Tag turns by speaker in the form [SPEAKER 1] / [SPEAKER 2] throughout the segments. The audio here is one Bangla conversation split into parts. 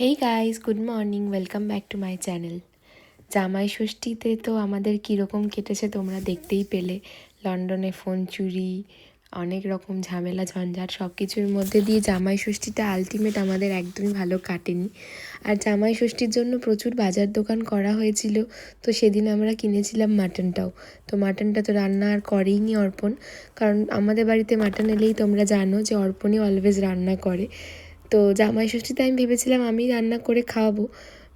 [SPEAKER 1] Hey guys good morning welcome back to my channel জামাই ষষ্ঠীতে তো আমাদের কীরকম কেটেছে তোমরা দেখতেই পেলে। লন্ডনে ফোন চুরি, অনেক রকম ঝামেলা, ঝঞ্ঝাট সব কিছুর মধ্যে দিয়ে জামাই ষষ্ঠীটা আলটিমেট আমাদের একদমই ভালো কাটেনি। আর জামাই ষষ্ঠীর জন্য প্রচুর বাজার দোকান করা হয়েছিল, তো সেদিন আমরা কিনেছিলাম মাটনটাও তো মাটনটা তো রান্না আর করেইনি অর্পণ, কারণ আমাদের বাড়িতে মাটন এলেই তোমরা জানো যে অর্পণই অলওয়েজ রান্না করে। তো জামাই ষষ্ঠীতে আমি ভেবেছিলাম আমি রান্না করে খাওয়াবো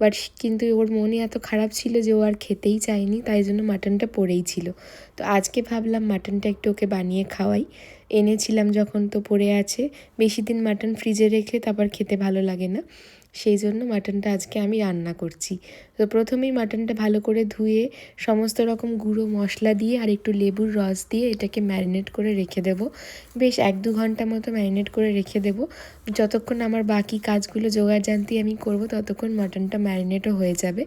[SPEAKER 1] বাট কিন্তু ওর মনে এত খারাপ ছিল যে ও আর খেতেই চায়নি, তাই জন্য মাটনটা পড়েই ছিল। তো আজকে ভাবলাম মাটনটা একটু ওকে বানিয়ে খাওয়াই। এনেছিলাম যখন তো পড়ে আছে, বেশি দিন মাটন ফ্রিজে রেখে তারপর খেতে ভালো লাগে না। সেই জন্য মাটনটা আজকে আমি রান্না করছি। তো প্রথমেই মাটনটা ভালো করে ধুয়ে সমস্ত রকম গুঁড়ো মশলা দিয়ে আর একটু লেবুর রস দিয়ে এটাকে ম্যারিনেট করে রেখে দেবো। বেশ এক দু ঘণ্টা মতো ম্যারিনেট করে রেখে দেবো। যতক্ষণ আমার বাকি কাজগুলো জোগাড় জানতি আমি করব, ততক্ষণ মাটনটা ম্যারিনেটও হয়ে যাবে।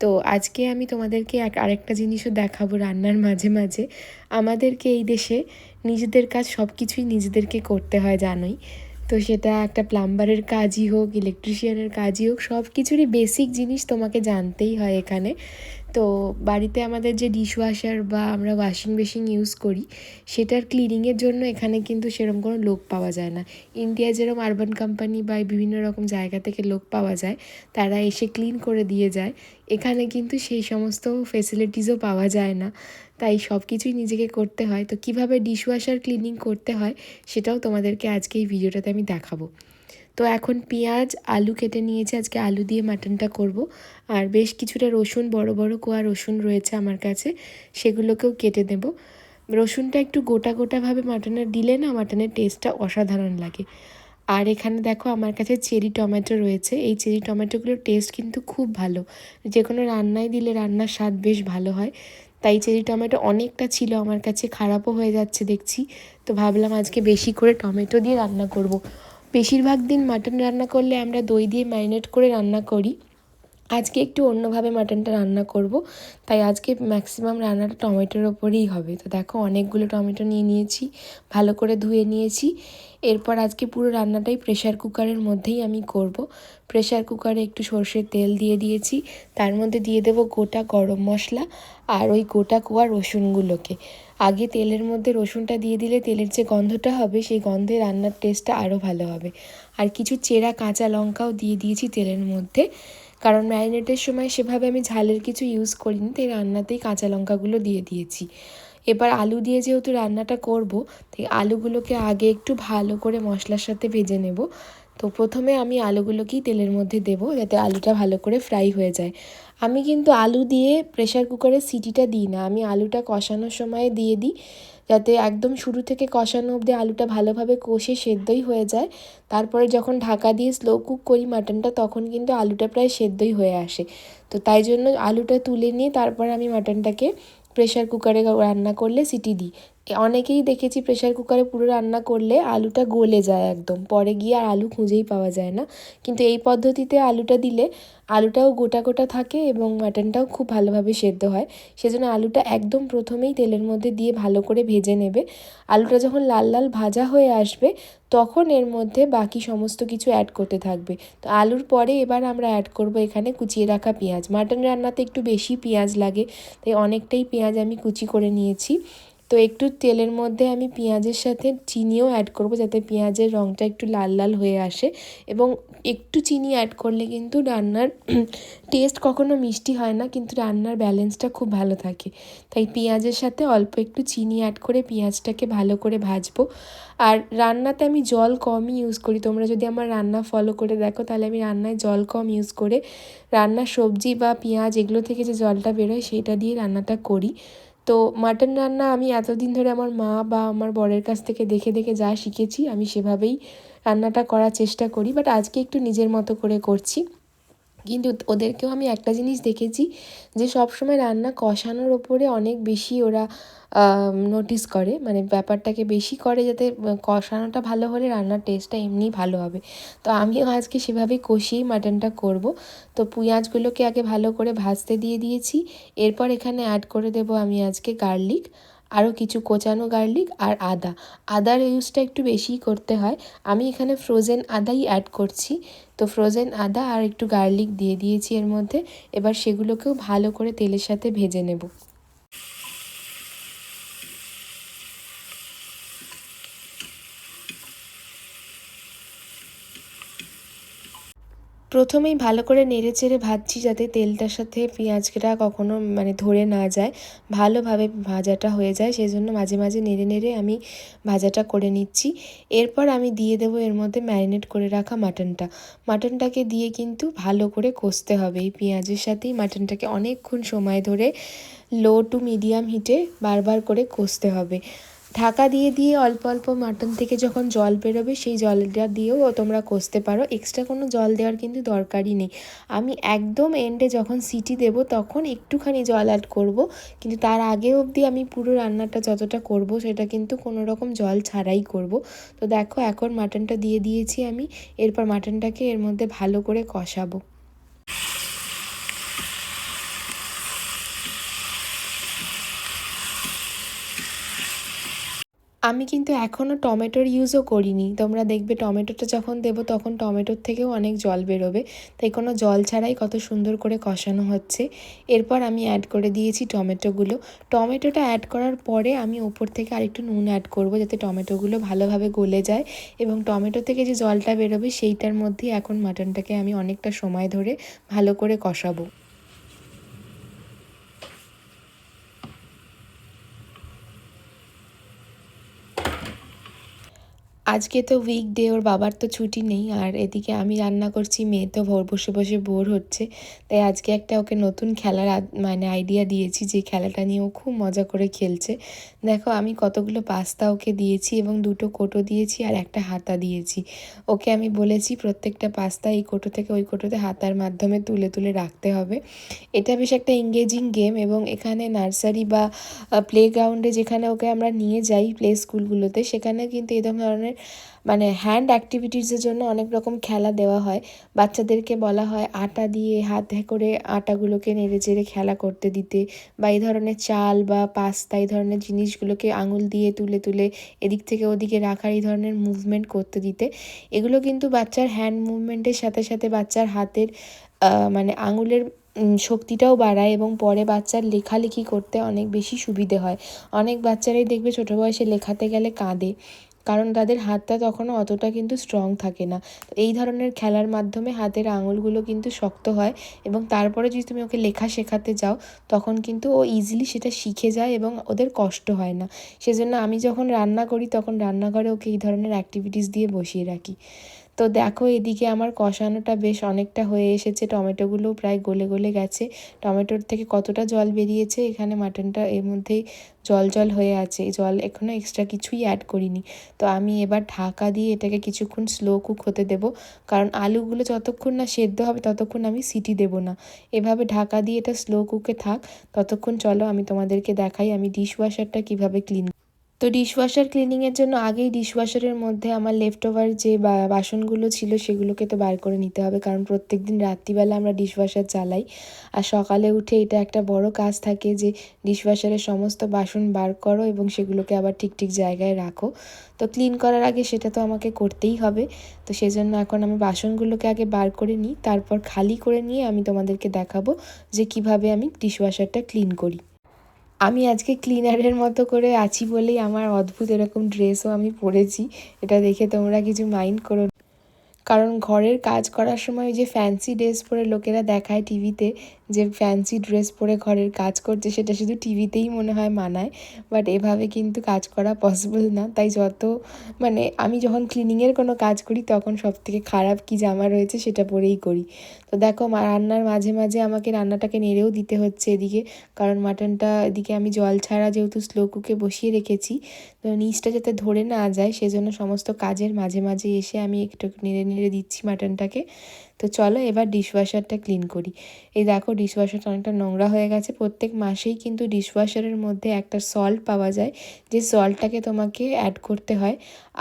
[SPEAKER 1] তো আজকে আমি তোমাদেরকে এক, আরেকটা জিনিসও দেখাবো রান্নার মাঝে মাঝে। আমাদেরকে এই দেশে নিজেদের কাজ সব কিছুই নিজেদেরকে করতে হয়, জানোই। তো সেটা একটা প্লাম্বারের কাজই হোক ইলেকট্রিশিয়ানের কাজই হোক, সব কিছুরই বেসিক জিনিস তোমাকে জানতেই হয় এখানে। তো বাড়িতে আমাদের যে ডিশওয়াশার বা আমরা ওয়াশিং মেশিন ইউজ করি, সেটার ক্লিনিংয়ের জন্য এখানে কিন্তু সেরকম কোনো লোক পাওয়া যায় না। ইন্ডিয়া যেরকম আরবান কোম্পানি বা বিভিন্ন রকম জায়গা থেকে লোক পাওয়া যায়, তারা এসে ক্লিন করে দিয়ে যায়। এখানে কিন্তু সেই সমস্ত ফেসিলিটিসও পাওয়া যায় না। তাই সব কিছুই নিজেকে করতে হয়। তো কীভাবে ডিশওয়াশার ক্লিনিং করতে হয় সেটাও তোমাদেরকে আজকে এই ভিডিওটাতে আমি দেখাবো। তো এখন পেঁয়াজ, আলু কেটে নিয়েছি, আজকে আলু দিয়ে মাটনটা করব। আর বেশ কিছুটা রসুন, বড় বড় কোয়া রসুন রয়েছে আমার কাছে, সেগুলোকেও কেটে দেব। রসুনটা একটু গোটা গোটাভাবে মাটনের দিলে না মাটনের টেস্টটা অসাধারণ লাগে। আর এখানে দেখো আমার কাছে চেরি টমেটো রয়েছে। এই চেরি টমেটোগুলোর টেস্ট কিন্তু খুব ভালো। যে কোনো রান্নায় দিলে রান্নার স্বাদ বেশ ভালো হয়। তাই চেরি টমেটো অনেকটা ছিল আমার কাছে, খারাপও হয়ে যাচ্ছে দেখছি তো ভাবলাম আজকে বেশি করে টমেটো দিয়ে রান্না করব। বেশিরভাগ দিন মাটন রান্না করলে আমরা দই দিয়ে ম্যারিনেট করে রান্না করি আজকে একটু অন্যভাবে মাটনটা রান্না করব। তাই আজকে ম্যাক্সিমাম রান্নাটা টমেটোর ওপরেই হবে। তো দেখো অনেকগুলো টমেটো নিয়ে নিয়েছি, ভালো করে ধুয়ে নিয়েছি। এরপর আজকে পুরো রান্নাটাই প্রেশার কুকারের মধ্যেই আমি করব। প্রেশার কুকারে একটু সর্ষের তেল দিয়ে দিয়েছি। তার মধ্যে দিয়ে দেবো গোটা গরম মশলা আর ওই গোটা কুয়া রসুনগুলোকে। আগে তেলের মধ্যে রসুনটা দিয়ে দিলে তেলের যে গন্ধটা হবে, সেই গন্ধে রান্নার টেস্টটা আরও ভালো হবে। আর কিছু চেরা কাঁচা লঙ্কাও দিয়ে দিয়েছি তেলের মধ্যে। কারণ ম্যারিনেটের সময় সেভাবে আমি ঝালের কিছু ইউজ করিনি, তাই রান্নাতেই কাঁচা লঙ্কাগুলো দিয়ে দিয়েছি। এবার আলু দিয়ে যেহেতু রান্নাটা করব, তাই আলুগুলোকে আগে একটু ভালো করে মশলার সাথে ভেজে নেব। তো প্রথমে আমি আলুগুলোকেই তেলের মধ্যে দেবো, যাতে আলুটা ভালো করে ফ্রাই হয়ে যায়। আমি কিন্তু আলু দিয়ে প্রেশার কুকারে সিটিটা দিই না। আমি আলুটা কষানোর সময় দিয়ে দিই যাতে একদম শুরু থেকে কষানো অবধি আলুটা ভালোভাবে কষে সেদ্ধই হয়ে যায়। তারপরে যখন ঢাকা দিয়ে স্লো কুক করি মাটনটা তখন কিন্তু আলুটা প্রায় সেদ্ধই হয়ে আসে। তো তাই জন্য আলুটা তুলে নিয়ে তারপর আমি মাটনটাকে প্রেশার কুকারে রান্না করলে সিটি দিই। অনেকেই দেখেছি প্রেশার কুকারে পুরো রান্না করলে আলুটা গলে যায় একদম। পরে গিয়ে আর আলু খুঁজেই পাওয়া যায় না। কিন্তু এই পদ্ধতিতে আলুটা দিলে আলুটাও গোটা গোটা থাকে এবং মাটনটাও খুব ভালোভাবে সেদ্ধ হয়। সেজন্য আলুটা একদম প্রথমেই তেলের মধ্যে দিয়ে ভালো করে ভেজে নেবে। আলুটা যখন লাল লাল ভাজা হয়ে আসবে, তখন এর মধ্যে বাকি সমস্ত কিছু অ্যাড করতে থাকবে। তো আলুর পরে এবার আমরা অ্যাড করব এখানে কুচিয়ে রাখা পেঁয়াজ। মাটন রান্নাতে একটু বেশি পেঁয়াজ লাগে, তাই অনেকটাই পেঁয়াজ আমি কুচি করে নিয়েছি। তো একটু তেলের মধ্যে আমি পেঁয়াজের সাথে চিনিও অ্যাড করব যাতে পেঁয়াজের রঙটা একটু লাল লাল হয়ে আসে। এবং একটু চিনি অ্যাড করলে কিন্তু রান্নার টেস্ট কখনো মিষ্টি হয় না, কিন্তু রান্নার ব্যালেন্সটা খুব ভালো থাকে। তাই পেঁয়াজের সাথে অল্প একটু চিনি অ্যাড করে পেঁয়াজটাকে ভালো করে ভাজবো। আর রান্নাতে আমি জল কমই ইউজ করি। তোমরা যদি আমার রান্না ফলো করে দেখো, তাহলে আমি রান্নায় জল কম ইউজ করে রান্নার সবজি বা পেঁয়াজ এগুলো থেকে যে জলটা বেরোয় সেটা দিয়ে রান্নাটা করি। তো মাটন রান্না আমি এতদিন ধরে আমার মা বা আমার বরের কাছ থেকে দেখে দেখে যা শিখেছি, আমি সেভাবেই রান্নাটা করার চেষ্টা করি বাট আজকে একটু নিজের মতো করে করছি। কিন্তু ওদেরকেও আমি একটা জিনিস দেখেছি যে সবসময় রান্না কষানোর ওপরে অনেক বেশি ওরা নোটিস করে। মানে ব্যাপারটাকে বেশি করে যাতে কষানোটা ভালো হলে রান্নার টেস্টটা এমনিই ভালো হবে। তো আমিও আজকে সেভাবেই কষিয়েই মাটনটা করব। তো পেঁয়াজগুলোকে আগে ভালো করে ভাজতে দিয়ে দিয়েছি। এরপর এখানে অ্যাড করে দেব আমি আজকে গার্লিক আরও কিছু কোচানো গার্লিক আর আদা। আদার ইউজটা একটু বেশিই করতে হয়। আমি এখানে ফ্রোজেন আদাই অ্যাড করছি। তো ফ্রোজেন আদা আর একটু গার্লিক দিয়ে দিয়েছি এর মধ্যে। এবার সেগুলোকেও ভালো করে তেলের সাথে ভেজে নেব। প্রথমেই ভালো করে নেড়ে চেড়ে ভাজছি যাতে তেলটার সাথে পেঁয়াজটা কখনো মানে ধরে না যায়। ভালোভাবে ভাজাটা হয়ে যায় সেই জন্য মাঝে মাঝে নেড়ে নেড়ে আমি ভাজাটা করে নিচ্ছি। এরপর আমি দিয়ে দেবো এর মধ্যে ম্যারিনেট করে রাখা মাটনটা। মাটনটাকে দিয়ে কিন্তু ভালো করে কষতে হবে। এই পেঁয়াজের সাথেই মাটনটাকে অনেকক্ষণ সময় ধরে লো টু মিডিয়াম হিটে বারবার করে কষতে হবে। ঢাকা দিয়ে দিয়ে অল্প অল্প মাটন থেকে যখন জল বেরোবে, সেই জলটা দিয়েও তোমরা কষতে পারো। এক্সট্রা কোনো জল দেওয়ার কিন্তু দরকারই নেই। আমি একদম এন্ডে যখন সিটি দেব, তখন একটুখানি জল অ্যাড করব। কিন্তু তার আগে অবধি আমি পুরো রান্নাটা যতটা করব, সেটা কিন্তু কোনো রকম জল ছাড়াই করব। তো দেখো, এখন মাটনটা দিয়ে দিয়েছি আমি। এরপর মাটনটাকে এর মধ্যে ভালো করে কষাবো। আমি কিন্তু এখনও টমেটোর ইউজও করিনি। তোমরা দেখবে টমেটোটা যখন দেবো তখন টমেটোর থেকেও অনেক জল বেরোবে। তাই কোনো জল ছাড়াই কত সুন্দর করে কষানো হচ্ছে। এরপর আমি অ্যাড করে দিয়েছি টমেটোগুলো। টমেটোটা অ্যাড করার পরে আমি ওপর থেকে আরেকটু নুন অ্যাড করব যাতে টমেটোগুলো ভালোভাবে গলে যায় এবং টমেটো থেকে যে জলটা বেরোবে সেইটার মধ্যেই এখন মাটনটাকে আমি অনেকটা সময় ধরে ভালো করে কষাবো। আজকে তো উইকডে ওর বাবার তো ছুটি নেই, আর এদিকে আমি রান্না করছি, মেয়ে তো ভোর বসে বসে বোর হচ্ছে। তাই আজকে একটা ওকে নতুন খেলার মানে আইডিয়া দিয়েছি, যে খেলাটা নিয়ে ও খুব মজা করে খেলছে। দেখো, আমি কতগুলো পাস্তা ওকে দিয়েছি এবং দুটো কোটো দিয়েছি আর একটা হাতা দিয়েছি। ওকে আমি বলেছি, প্রত্যেকটা পাস্তা এই কোটো থেকে ওই কোটোতে হাতার মাধ্যমে তুলে তুলে রাখতে হবে। এটা বেশ একটা এঙ্গেজিং গেম এবং এখানে নার্সারি বা প্লে গ্রাউন্ডে যেখানে ওকে আমরা নিয়ে যাই প্লে স্কুলগুলোতে সেখানে কিন্তু এই ধরনের মানে হ্যান্ড অ্যাক্টিভিটিসের জন্য অনেক রকম খেলা দেওয়া হয়। বাচ্চাদেরকে বলা হয় আটা দিয়ে হাতে করে আটাগুলোকে নেড়ে চেড়ে খেলা করতে দিতে বা এই ধরনের চাল বা পাস্তা এই ধরনের জিনিসগুলোকে আঙুল দিয়ে তুলে তুলে এদিক থেকে ওদিকে রাখার এই ধরনের মুভমেন্ট করতে দিতে। এগুলো কিন্তু বাচ্চার হ্যান্ড মুভমেন্টের সাথে সাথে বাচ্চার হাতের মানে আঙুলের শক্তিটাও বাড়ায় এবং পরে বাচ্চার লেখালেখি করতে অনেক বেশি সুবিধে হয়। অনেক বাচ্চারাই দেখবে ছোটো বয়সে লেখাতে গেলে কাঁদে। কারণ তাদের হাতটা তখনও অতটা কিন্তু স্ট্রং থাকে না। এই ধরনের খেলার মাধ্যমে হাতের আঙুলগুলো কিন্তু শক্ত হয় এবং তারপরে যদি তুমি ওকে লেখা শেখাতে যাও, তখন কিন্তু ও ইজিলি সেটা শিখে যায় এবং ওদের কষ্ট হয় না। সেজন্য আমি যখন রান্না করি, তখন রান্নাঘরে ওকে এই ধরনের অ্যাক্টিভিটিস দিয়ে বসিয়ে রাখি। তো দেখো এদিকে আমার কষানোটা বেশ অনেকটা হয়ে এসেছে। টমেটোগুলোও প্রায় গলে গলে গেছে। টমেটোর থেকে কতটা জল বেরিয়েছে? এখানে মাটনটা এর মধ্যেই জল জল হয়ে আছে। জল এখনও এক্সট্রা কিছুই অ্যাড করিনি। তো আমি এবার ঢাকা দিয়ে এটাকে কিছুক্ষণ স্লো কুক হতে দেব। কারণ আলুগুলো যতক্ষণ না সেদ্ধ হবে ততক্ষণ আমি সিটি দেব না। এভাবে ঢাকা দিয়ে এটা স্লো কুকে থাক। ততক্ষণ চলো আমি তোমাদেরকে দেখাই আমি ডিশ ওয়াশারটা কীভাবে ক্লিন তো ডিশওয়াশার ক্লিনিংয়ের জন্য আগেই ডিশওয়াশারের মধ্যে আমার লেফট ওভার যে বাসনগুলো ছিল সেগুলোকে তো বার করে নিতে হবে। কারণ প্রত্যেক দিন রাত্রিবেলা আমরা ডিশওয়াশার চালাই। আর সকালে উঠে এটা একটা বড় কাজ থাকে যে ডিশওয়াশারের সমস্ত বাসন বার করো এবং সেগুলোকে আবার ঠিক ঠিক জায়গায় রাখো। তো ক্লিন করার আগে সেটা তো আমাকে করতেই হবে। তো সেজন্য এখন আমি বাসনগুলোকে আগে বার করে নিই। তারপর খালি করে নিয়ে আমি তোমাদেরকে দেখাবো যে কীভাবে আমি ডিশওয়াশারটা ক্লিন করি। আমি আজকে ক্লিনারের মতো করে আছি বলেই আমার অদ্ভুত এরকম ড্রেসও আমি পরেছি। এটা দেখে তোমরা কিছু মাইন্ড করো কারণ ঘরের কাজ করার সময় যে ফ্যান্সি ড্রেস পরে লোকেরা দেখায় টিভিতে যে ফ্যান্সি ড্রেস পরে ঘরের কাজ করছে, সেটা শুধু টিভিতেই মনে হয় মানায়। বাট এভাবে কিন্তু কাজ করা পসিবল না। তাই যত মানে আমি যখন ক্লিনিংয়ের কোনো কাজ করি, তখন সব থেকে খারাপ কি জামা রয়েছে সেটা পরেই করি। তো দেখো রান্নার মাঝে মাঝে আমাকে রান্নাটাকে নেড়েও দিতে হচ্ছে এদিকে। কারণ মাটনটা এদিকে আমি জল ছাড়া যেহেতু স্লো কুকে বসিয়ে রেখেছি, তো নিচটা যাতে ধরে না যায়, সেজন্য সমস্ত কাজের মাঝে মাঝে এসে আমি একটু নেড়ে নেড়ে দিচ্ছি মাটনটাকে তো চলো এবার ডিশওয়াশারটা ক্লিন করি। এই দেখো ডিশওয়াশারটা অনেকটা নোংরা হয়ে গেছে। প্রত্যেক মাসেই কিন্তু ডিশওয়াশারের মধ্যে একটা সল্ট পাওয়া যায়। যে সল্টটাকে তোমাকে অ্যাড করতে হয়,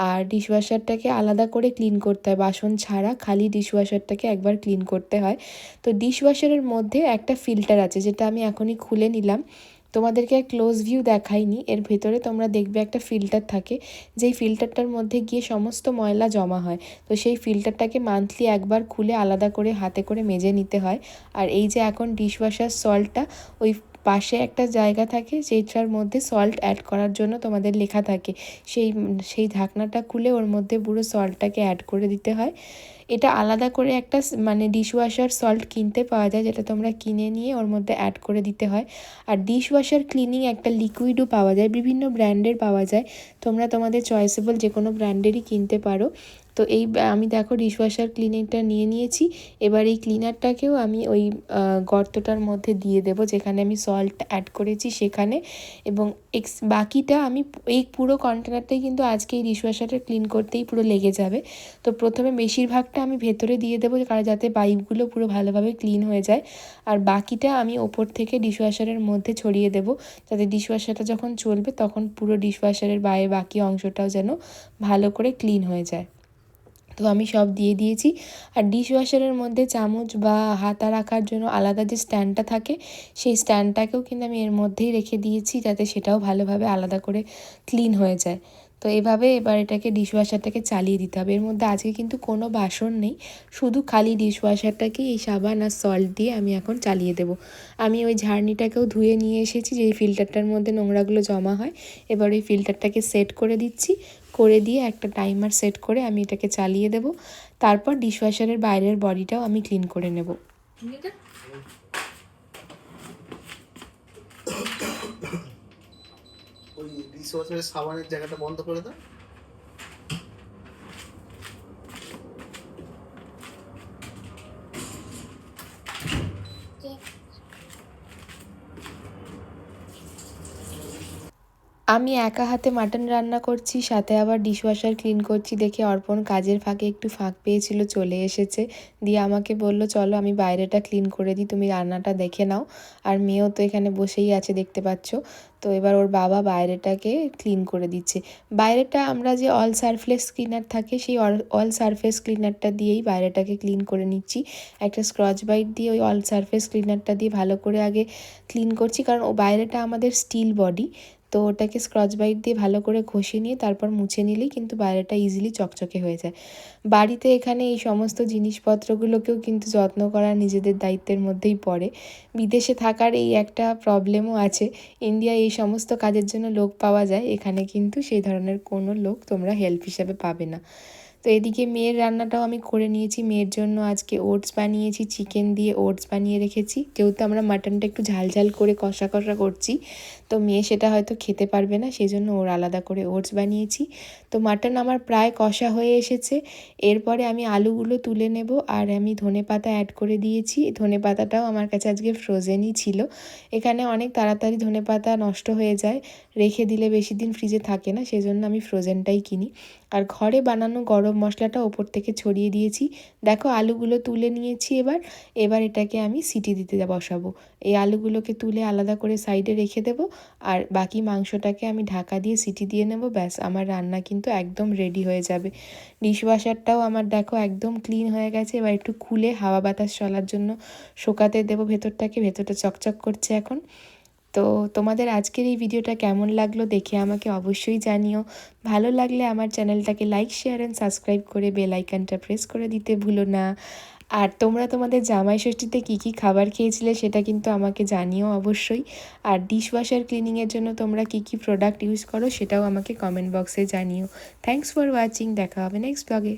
[SPEAKER 1] আর ডিশওয়াশারটাকে আলাদা করে ক্লিন করতে হয়। বাসন ছাড়া খালি ডিশওয়াশারটাকে একবার ক্লিন করতে হয়। তো ডিশওয়াশারের মধ্যে একটা ফিল্টার আছে, যেটা আমি এখনই খুলে নিলাম। তোমাদেরকে ক্লোজ ভিউ দেখাইনি। এর ভেতরে তোমরা দেখবে একটা ফিল্টার থাকে। যেই ফিল্টারটার মধ্যে গিয়ে সমস্ত ময়লা জমা হয়। তো সেই ফিল্টারটাকে মান্থলি একবার খুলে আলাদা করে হাতে করে মেজে নিতে হয়। আর এই যে এখন ডিশওয়াশার সল্টটা ওই পাশে একটা জায়গা থাকে যেটার মধ্যে সল্ট অ্যাড করার জন্য তোমাদের লেখা থাকে। সেই সেই ঢাকনাটা খুলে ওর মধ্যে পুরো সল্টটাকে অ্যাড করে দিতে হয়। এটা আলাদা করে একটা মানে ডিশওয়াশার সল্ট কিনতে পাওয়া যায়, যেটা তোমরা কিনে নিয়ে ওর মধ্যে অ্যাড করে দিতে হয়। আর ডিশওয়াশার ক্লিনিং একটা লিকুইডও পাওয়া যায়, বিভিন্ন ব্র্যান্ডের পাওয়া যায়। তোমরা তোমাদের চয়েসেবল যে কোনো ব্র্যান্ডেরই কিনতে পারো। তো এই, আমি দেখো ডিশওয়াশার ক্লিনারটা নিয়ে নিয়েছি। এবার এই ক্লিনারটাকেও আমি ওই গর্তটার মধ্যে দিয়ে দেব, যেখানে আমি সল্ট অ্যাড করেছি সেখানে। এবং এক্স বাকিটা আমি এই পুরো কন্টেনারটাই কিন্তু আজকে এই ডিশওয়াশারটা ক্লিন করতেই পুরো লেগে যাবে। তো প্রথমে বেশিরভাগটা আমি ভেতরে দিয়ে দেবো, কারণ যাতে পাইপগুলো পুরো ভালোভাবে ক্লিন হয়ে যায়। আর বাকিটা আমি ওপর থেকে ডিশওয়াশারের মধ্যে ছড়িয়ে দেবো, যাতে ডিশওয়াশারটা যখন চলবে, তখন পুরো ডিশওয়াশারের বাইরে বাকি অংশটাও যেন ভালো করে ক্লিন হয়ে যায়। তো আমি সব দিয়ে দিয়েছি। আর ডিশওয়াশারের মধ্যে চামচ বা হাতা রাখার জন্য আলাদা যে স্ট্যান্ডটা থাকে, সেই স্ট্যান্ডটাকেও কিন্তু আমি এর মধ্যেই রেখে দিয়েছি যাতে সেটাও ভালোভাবে আলাদা করে ক্লিন হয়ে যায়। তো এভাবে এবার এটাকে ডিশওয়াশারটাকে চালিয়ে দিতে হবে। এর মধ্যে আজকে কিন্তু কোনো বাসন নেই। শুধু খালি ডিশওয়াশারটাকে এই সাবান আর সল্ট দিয়ে আমি এখন চালিয়ে দেব। আমি ওই ঝাড়নিটাকেও ধুয়ে নিয়ে এসেছি যে ফিল্টারটার মধ্যে নোংরাগুলো জমা হয়। এবার ওই ফিল্টারটাকে সেট করে দিচ্ছি। করে দিয়ে একটা টাইমার সেট করে আমি এটাকে চালিয়ে দেব। তারপর ডিশওয়াশারের বাইরের বডিটাও আমি ক্লিন করে নেব।
[SPEAKER 2] ওই ডিশওয়াশারের সাবানের জায়গাটা বন্ধ করে দাও।
[SPEAKER 1] আমি একা হাতে মাটন রান্না করছি, সাথে আবার ডিশওয়াশার ক্লিন করছি দেখে অর্পণ কাজের ফাঁকে একটু ফাঁক পেয়েছিল, চলে এসেছে। দিয়ে আমাকে বলল, চলো আমি বাইরেটা ক্লিন করে দিই, তুমি রান্নাটা দেখে নাও। আর মেয়েও তো এখানে বসেই আছে দেখতে পাচ্ছ। তো এবার ওর বাবা বাইরেটাকে ক্লিন করে দিচ্ছে। বাইরেটা আমরা যে অল সারফেস ক্লিনার থাকে, সেই অল সারফেস ক্লিনারটা দিয়েই বাইরেটাকে ক্লিন করে নিচ্ছি। একটা স্ক্রচ বাইট দিয়ে ওই অল সারফেস ক্লিনারটা দিয়ে ভালো করে আগে ক্লিন করছি, কারণ ও বাইরেটা আমাদের স্টিল বডি তো ওটাকে স্ক্রচ বাইট দিয়ে ভালো করে ঘষে নিয়ে তারপর মুছে নিলেই কিন্তু বাইরেটা ইজিলি চকচকে হয়ে যায়। বাড়িতে এখানে এই সমস্ত জিনিসপত্রগুলোকেও কিন্তু যত্ন করা নিজেদের দায়িত্বের মধ্যেই পড়ে। বিদেশে থাকার এই একটা প্রবলেমও আছে। ইন্ডিয়ায় এই সমস্ত কাজের জন্য লোক পাওয়া যায়, এখানে কিন্তু সেই ধরনের কোনো লোক তোমরা হেল্প হিসাবে পাবে না। তো এদিকে মেয়ের রান্নাটাও আমি করে নিয়েছি। মেয়ের জন্য আজকে ওটস বানিয়েছি, চিকেন দিয়ে ওটস বানিয়ে রেখেছি। যেহেতু আমরা মাটনটা একটু ঝাল ঝাল করে কষা কষা করছি। তো মেয়ে সেটা হয়তো খেতে পারবে না সেই জন্য ওর আলাদা করে ওটস বানিয়েছি। তো মাটন আমার প্রায় কষা হয়ে এসেছে। এরপরে আমি আলুগুলো তুলে নেব আর আমি ধনে পাতা অ্যাড করে দিয়েছি। ধনে পাতাটাও আমার কাছে আজকে ফ্রোজেনই ছিল। এখানে অনেক তাড়াতাড়ি ধনে পাতা নষ্ট হয়ে যায়। রেখে দিলে বেশি দিন ফ্রিজে থাকে না, সেজন্য আমি ফ্রোজেনটাই কিনি। আর ঘরে বানানো গরম মশলাটা ওপর থেকে ছড়িয়ে দিয়েছি। দেখো আলুগুলো তুলে নিয়েছি এবার। এবার এটাকে আমি সিটি দিতে বসাবো। এই আলুগুলোকে তুলে আলাদা করে সাইডে রেখে দেবো। আর বাকি মাংসটাকে আমি ঢাকা দিয়ে সিটি দিয়ে নেব। ব্যাস, আমার রান্না কিন্তু একদম রেডি হয়ে যাবে। ডিশওয়াশারটাও আমার দেখো একদম ক্লিন হয়ে গেছে। এবার একটু খুলে হাওয়া বাতাস চলার জন্য শোকাতে দেবো ভেতরটাকে। ভেতরটা চকচক করছে এখন। তো তোমাদের আজকের এই ভিডিওটা কেমন লাগল দেখে আমাকে অবশ্যই জানিও। ভালো লাগলে আমার চ্যানেলটাকে লাইক শেয়ার অ্যান্ড সাবস্ক্রাইব করে বেল আইকনটা প্রেস করে দিতে ভুলো না। আর তোমরা তোমাদের জামাই ষষ্ঠীতে কী কী খাবার খেয়েছিলে সেটা কিন্তু আমাকে জানিও অবশ্যই। আর ডিশওয়াশার ক্লিনিংয়ের জন্য তোমরা কী কী প্রোডাক্ট ইউজ করো সেটাও আমাকে কমেন্ট বক্সে জানিও। থ্যাংকস ফর ওয়াচিং দেখা হবে নেক্সট ব্লগে